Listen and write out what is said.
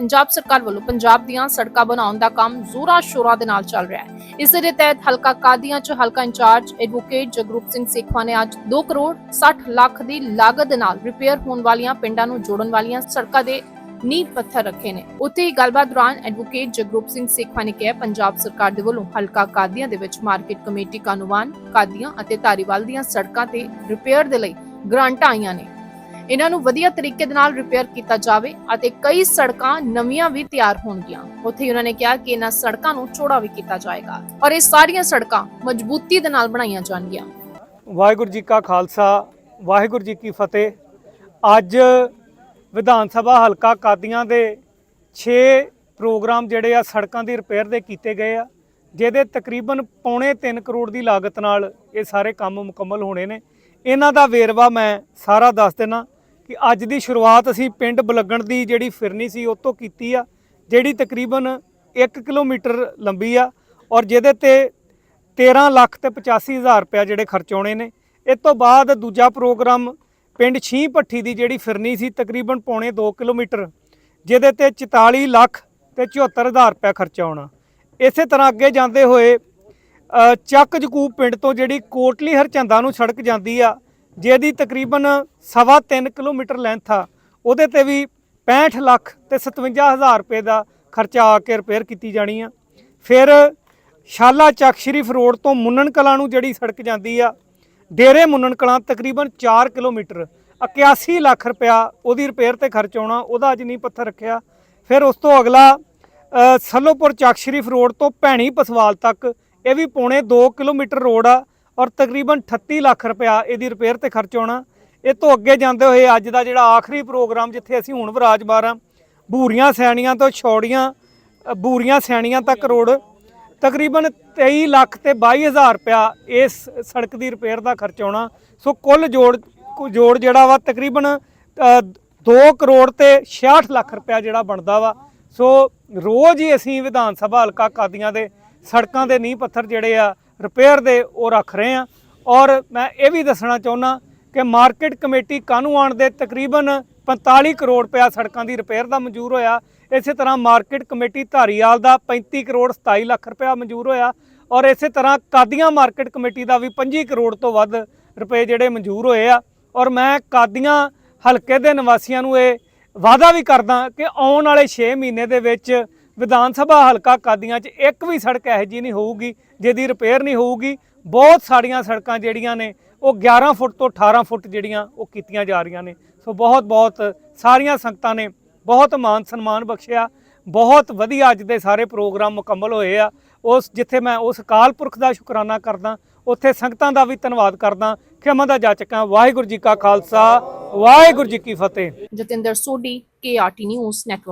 ਪੰਜਾਬ ਸਰਕਾਰ ਵੱਲੋਂ ਪੰਜਾਬ ਦੀਆਂ ਸੜਕਾਂ ਬਣਾਉਣ ਦਾ ਕੰਮ ਜ਼ੋਰਾਂ ਸ਼ੋਰਾਂ ਦੇ ਨਾਲ ਚੱਲ ਰਿਹਾ ਹੈ। ਇਸੇ ਦੇ ਤਹਿਤ ਹਲਕਾ ਕਾਦੀਆਂ ਚ ਹਲਕਾ ਇੰਚਾਰਜ ਐਡਵੋਕੇਟ ਜਗਰੂਪ ਸਿੰਘ ਸੇਖਵਾ ਨੇ ਅੱਜ 2 ਕਰੋੜ 60 ਲੱਖ ਦੀ ਲਾਗਤ ਦੇ ਨਾਲ ਰਿਪੇਅਰ ਹੋਣ ਵਾਲੀਆਂ ਪਿੰਡਾਂ ਨੂੰ ਜੋੜਨ ਵਾਲੀਆਂ ਸੜਕਾਂ ਦੇ ਨੀਂਹ ਪੱਥਰ ਰੱਖੇ ਨੇ। ਉੱਥੇ ਹੀ ਗੱਲਬਾਤ ਦੌਰਾਨ ਐਡਵੋਕੇਟ ਜਗਰੂਪ ਸਿੰਘ ਸੇਖਵਾ ਨੇ ਕਿਹਾ, ਪੰਜਾਬ ਸਰਕਾਰ ਦੇ ਵੱਲੋਂ ਹਲਕਾ ਕਾਦੀਆਂ ਦੇ ਵਿੱਚ ਮਾਰਕੀਟ ਕਮੇਟੀ ਕਾਨੂੰਵਾਨ ਕਾਦੀਆਂ ਅਤੇ ਧਾਰੀਵਾਲ ਦੀਆਂ ਸੜਕਾਂ ਤੇ ਰਿਪੇਅਰ ਦੇ ਲਈ ਗ੍ਰਾਂਟਾਂ ਆਈਆਂ ਨੇ। ਇਹਨਾਂ ਨੂੰ ਵਧੀਆ ਤਰੀਕੇ ਦੇ ਨਾਲ ਰਿਪੇਅਰ ਕੀਤਾ ਜਾਵੇ ਅਤੇ ਕਈ ਸੜਕਾਂ ਨਵੀਆਂ ਵੀ ਤਿਆਰ ਹੋਣਗੀਆਂ। ਉੱਥੇ ਉਹਨਾਂ ਨੇ ਕਿਹਾ ਕਿ ਇਹਨਾਂ ਸੜਕਾਂ ਨੂੰ ਚੌੜਾ ਵੀ ਕੀਤਾ ਜਾਏਗਾ ਔਰ ਇਹ ਸਾਰੀਆਂ ਸੜਕਾਂ ਮਜ਼ਬੂਤੀ ਦੇ ਨਾਲ ਬਣਾਈਆਂ ਜਾਣਗੀਆਂ। ਵਾਹਿਗੁਰੂ ਜੀ ਕਾ ਖਾਲਸਾ, ਵਾਹਿਗੁਰੂ ਜੀ ਕੀ ਫਤਿਹ। ਅੱਜ ਵਿਧਾਨ ਸਭਾ ਹਲਕਾ ਕਾਦੀਆਂ ਦੇ 6 ਪ੍ਰੋਗਰਾਮ ਜਿਹੜੇ ਆ ਸੜਕਾਂ ਦੀ ਰਿਪੇਅਰ ਦੇ ਕੀਤੇ ਗਏ ਆ, ਜਿਹਦੇ ਤਕਰੀਬਨ ਪੌਣੇ 3 ਕਰੋੜ ਦੀ ਲਾਗਤ ਨਾਲ ਇਹ ਸਾਰੇ ਕੰਮ ਮੁਕੰਮਲ ਹੋਣੇ ਨੇ। ਇਹਨਾਂ ਦਾ ਵੇਰਵਾ ਮੈਂ ਸਾਰਾ ਦੱਸ ਦੇਣਾ ਕਿ ਅੱਜ ਦੀ ਸ਼ੁਰੂਆਤ ਅਸੀਂ ਪਿੰਡ ਬਲੱਗਣ ਦੀ ਜਿਹੜੀ ਫਿਰਨੀ ਸੀ ਉਹ ਤੋਂ ਕੀਤੀ ਆ, ਜਿਹੜੀ ਤਕਰੀਬਨ 1 ਕਿਲੋਮੀਟਰ ਲੰਬੀ ਆ ਔਰ ਜਿਹਦੇ ਤੇ 13 ਲੱਖ ਤੇ 85 ਹਜ਼ਾਰ ਰੁਪਇਆ ਜਿਹੜੇ ਖਰਚਾਉਣੇ ਨੇ। ਇਸ ਤੋਂ ਬਾਅਦ ਦੂਜਾ ਪ੍ਰੋਗਰਾਮ ਪਿੰਡ ਛੀ ਭੱਠੀ ਦੀ ਜਿਹੜੀ ਫਿਰਨੀ ਸੀ, ਤਕਰੀਬਨ ਪੌਣੇ 2 ਕਿਲੋਮੀਟਰ, ਜਿਹਦੇ ਤੇ 44 ਲੱਖ ਤੇ 74 ਹਜ਼ਾਰ ਰੁਪਇਆ ਖਰਚਾ ਆਉਣਾ। ਇਸੇ ਤਰ੍ਹਾਂ ਅੱਗੇ ਜਾਂਦੇ ਹੋਏ ਚੱਕ ਜਕੂਬ ਪਿੰਡ ਤੋਂ ਜਿਹੜੀ ਕੋਟਲੀ ਹਰਚੰਦਾ ਨੂੰ ਸੜਕ ਜਾਂਦੀ ਆ ਜਿਹਦੀ ਤਕਰੀਬਨ ਸਵਾ 3 ਕਿਲੋਮੀਟਰ ਲੈਂਥ ਆ ਉਹਦੇ ਤੇ ਵੀ 65 ਲੱਖ ਤੇ 57 ਹਜ਼ਾਰ ਰੁਪਏ ਦਾ ਖਰਚਾ ਆ ਕੇ ਰਿਪੇਅਰ ਕੀਤੀ ਜਾਣੀ ਆ। ਫਿਰ ਸ਼ਾਲਾ ਚੱਕ ਸ਼ਰੀਫ ਰੋਡ ਤੋਂ ਮੁੰਨਣ ਕਲਾਂ ਨੂੰ ਜਿਹੜੀ ਸੜਕ ਜਾਂਦੀ ਆ ਡੇਰੇ ਮੁੰਨਣ ਕਲਾਂ ਤਕਰੀਬਨ 4 ਕਿਲੋਮੀਟਰ 81 ਲੱਖ ਰੁਪਇਆ ਉਹਦੀ ਰਿਪੇਅਰ ਤੇ ਖਰਚ ਆਉਣਾ ਉਹਦਾ ਅੱਜ ਨਹੀਂ ਪੱਥਰ ਰੱਖਿਆ। ਫਿਰ ਉਸ ਤੋਂ ਅਗਲਾ ਅ, ਸੱਲੋਪੁਰ ਚੱਕ ਸ਼ਰੀਫ ਰੋਡ ਤੋਂ ਭੈਣੀ ਪਸਵਾਲ ਤੱਕ ਇਹ ਵੀ ਪੌਣੇ 2 ਕਿਲੋਮੀਟਰ ਰੋਡ ਆ ਔਰ ਤਕਰੀਬਨ 38 ਲੱਖ ਰੁਪਇਆ ਇਹਦੀ ਰਿਪੇਅਰ ਤੇ ਖਰਚ ਆਉਣਾ ਇਹ ਤੋਂ ਅੱਗੇ ਜਾਂਦੇ ਹੋਏ ਅੱਜ ਦਾ ਜਿਹੜਾ ਆਖਰੀ ਪ੍ਰੋਗਰਾਮ ਜਿੱਥੇ ਅਸੀਂ ਹੁਣ ਵਿਰਾਜਮਾਨ ਆ ਬੂਰੀਆਂ ਸੈਣੀਆਂ ਤੋਂ ਛੋੜੀਆਂ ਬੂਰੀਆਂ ਸੈਣੀਆਂ ਤੱਕ ਰੋਡ, ਤਕਰੀਬਨ 23 ਲੱਖ ਤੇ 22 ਹਜ਼ਾਰ ਰੁਪਇਆ ਇਸ ਸੜਕ ਦੀ ਰਿਪੇਅਰ ਦਾ ਖਰਚ ਆਉਣਾ ਸੋ ਕੁੱਲ ਜੋੜ, ਕੁ- ਜੋੜ ਜਿਹੜਾ ਵਾ ਤਕਰੀਬਨ 2 ਕਰੋੜ ਤੇ 66 ਲੱਖ ਰੁਪਇਆ ਜਿਹੜਾ ਬਣਦਾ ਵਾ। ਸੋ ਰੋਜ਼ ਹੀ ਅਸੀਂ ਵਿਧਾਨ ਸਭਾ ਹਲਕਾ ਕਾਦੀਆਂ ਦੇ ਸੜਕਾਂ ਦੇ ਨੀਂਹ ਪੱਥਰ ਜਿਹੜੇ ਆ ਰਿਪੇਅਰ ਦੇ ਉਹ ਰੱਖ ਰਹੇ ਆ ਔਰ ਮੈਂ ਇਹ ਵੀ ਦੱਸਣਾ ਚਾਹੁੰਦਾ ਕਿ ਮਾਰਕੀਟ ਕਮੇਟੀ ਕਾਨੂੰਨ ਦੇ ਤਕਰੀਬਨ 45 ਕਰੋੜ ਰੁਪਇਆ ਸੜਕਾਂ ਦੀ ਰਿਪੇਅਰ ਦਾ ਮਨਜ਼ੂਰ ਹੋਇਆ। ਇਸੇ ਤਰ੍ਹਾਂ ਮਾਰਕੀਟ ਕਮੇਟੀ ਧਾਰੀਵਾਲ ਦਾ 35 ਕਰੋੜ 27 ਲੱਖ ਰੁਪਇਆ ਮਨਜ਼ੂਰ ਹੋਇਆ। ਔਰ ਇਸੇ ਤਰ੍ਹਾਂ ਕਾਦੀਆਂ ਮਾਰਕੀਟ ਕਮੇਟੀ ਦਾ ਵੀ 25 ਕਰੋੜ ਤੋਂ ਵੱਧ ਰੁਪਏ ਜਿਹੜੇ ਮਨਜ਼ੂਰ ਹੋਏ ਆ। ਔਰ ਮੈਂ ਕਾਦੀਆਂ ਹਲਕੇ ਦੇ ਨਿਵਾਸੀਆਂ ਨੂੰ ਇਹ ਵਾਅਦਾ ਵੀ ਕਰਦਾ ਕਿ ਆਉਣ ਵਾਲੇ 6 ਮਹੀਨੇ ਦੇ ਵਿੱਚ ਵਿਧਾਨ ਸਭਾ ਹਲਕਾ ਕਾਦੀਆਂ 'ਚ ਇੱਕ ਵੀ ਸੜਕ ਇਹੋ ਜਿਹੀ ਨਹੀਂ ਹੋਊਗੀ, ਜਿਹਦੀ ਰਿਪੇਅਰ ਨਹੀਂ ਹੋਊਗੀ। ਬਹੁਤ ਸਾਰੀਆਂ ਸੜਕਾਂ ਜਿਹੜੀਆਂ ਨੇ, ਉਹ 11 ਫੁੱਟ ਤੋਂ 18 ਫੁੱਟ ਜਿਹੜੀਆਂ ਉਹ ਕੀਤੀਆਂ ਜਾ ਰਹੀਆਂ ਨੇ। ਸੋ ਬਹੁਤ ਬਹੁਤ ਸਾਰੀਆਂ ਸੰਗਤਾਂ ਨੇ ਬਹੁਤ ਮਾਨ ਸਨਮਾਨ ਬਖਸ਼ਿਆ। ਬਹੁਤ ਵਧੀਆ ਅੱਜ ਦੇ ਸਾਰੇ ਪ੍ਰੋਗਰਾਮ ਮੁਕੰਮਲ ਹੋਏ ਆ। ਉਸ ਜਿੱਥੇ ਮੈਂ ਉਸ ਕਾਲ ਪੁਰਖ ਦਾ ਸ਼ੁਕਰਾਨਾ ਕਰਦਾ, ਉੱਥੇ ਸੰਗਤਾਂ ਦਾ ਵੀ ਧੰਨਵਾਦ ਕਰਦਾ। ਖਿਮਾ ਦਾ ਜਾਚਕਾਂ ਵਾਹਿਗੁਰੂ ਜੀ ਕਾ ਖਾਲਸਾ, ਵਾਹਿਗੁਰੂ ਜੀ ਕੀ ਫਤਿਹ। Jatinder Sodhi KRT news network